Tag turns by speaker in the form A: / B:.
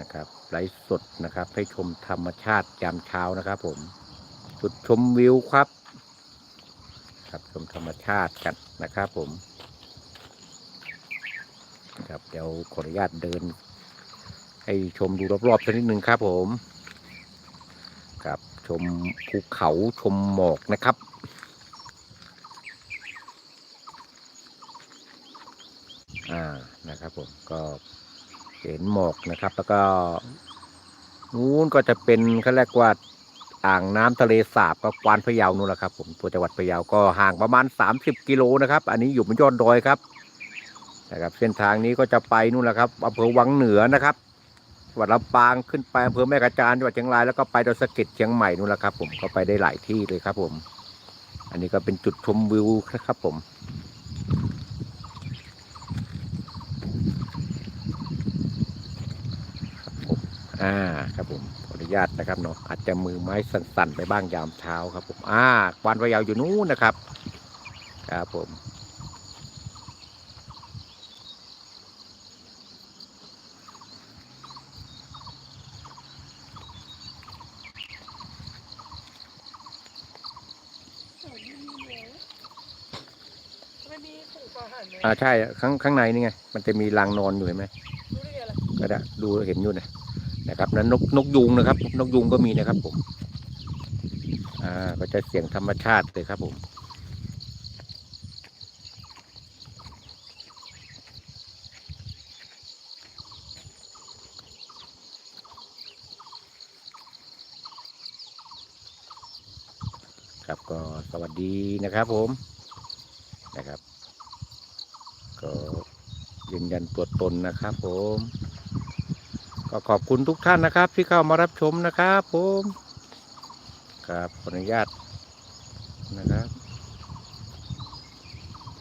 A: นะครับไลฟ์สดนะครับ ให้ชมธรรมชาติยามเช้านะครับ ผมจุดชมวิวครับ ครับชมธรรมชาติกันนะครับ ผม ครับเดี๋ยวขออนุญาตเดิน ให้ชมดูรอบๆสักนิดหนึ่งครับ ผมครับชมภูเขาชมหมอกนะครับอ่านะครับผมก็ เห็นหมอกนะครับ แล้วก็นู้นก็จะเป็นเขาเรียกว่าอ่างน้ำทะเลสาบกับกวานพะเยานู่นแหละครับ ผมตัวจังหวัดพะเยาก็ห่างประมาณ 30 กิโลนะครับ อันนี้อยู่บนยอดดอยครับนะครับเส้นทางนี้ก็จะไปนู่นแหละครับอำเภอวังเหนือนะครับจังหวัดลำปางขึ้นไปอำเภอแม่กาจานจังหวัดเชียงรายแล้วก็ไปดอยสะเก็ดเชียงใหม่นู่นแหละครับ ผมก็ไปได้หลายที่เลยครับ ผม อันนี้ก็เป็นจุดชมวิวนะครับ ผม อ่าครับผมขออนุญาตนะครับเนาะอาจจะมือไม้สั่นๆไปบ้างยามเช้าครับผมอ่ากวานพะเยาอยู่นู้นนะครับครับผม
B: ไม่มีขู่ปลาหันเลย
A: อ่าใช่ข้างข้างในนี่ไง มันจะมีรังนอนอยู่เห็นไหม
B: รู้ได้ไงล่ะ
A: ก็ได้ดูเห็นอยู่นะ นะครับนั้นนกนกยุงนะครับ นกยุงก็มีนะครับผมอ่าก็จะเสียงธรรมชาติเลยครับผมครับก็สวัสดีนะครับผมนะครับ ก็ยืนยันตัวตนนะครับผม ก็ขอบคุณทุกท่านนะครับ ที่เข้ามารับชมนะครับผมครับขออนุญาตนะครับ